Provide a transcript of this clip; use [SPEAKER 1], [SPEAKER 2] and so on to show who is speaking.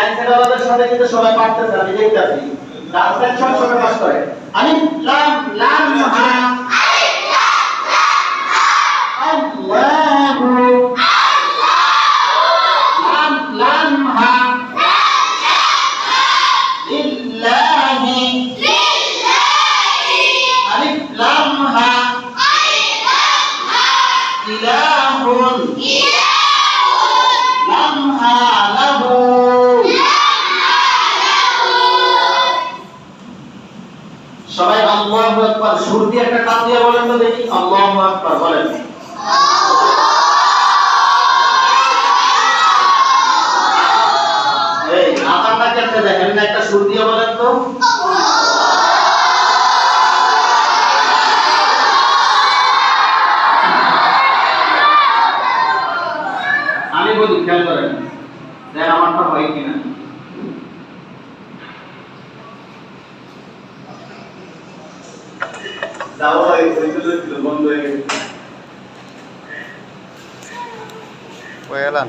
[SPEAKER 1] Side ওয়ালাদের সাথে কিন্তু সবাই পারতেছে আমি দেখতেছি ডান সাইড সব সবাই পাস করে আলিফ লাম লাম হা আল্লাহু লাম লাম হা লিল্লাহি আলিফ লাম হা ইলাহুন লাম সবাই আল্লাহু আকবার, সুর দিয়ে একটা টান দিয়ে বলেন তো দেখি। আল্লাহু আকবার, বলেন। দেখেন না, একটা সুর দিয়ে বলেন তো। আমি বলি, খেয়াল করেন। দেখ, আমারটা হয় কিনা।
[SPEAKER 2] Dava eksilip Lubon'dayım. quê
[SPEAKER 3] lần.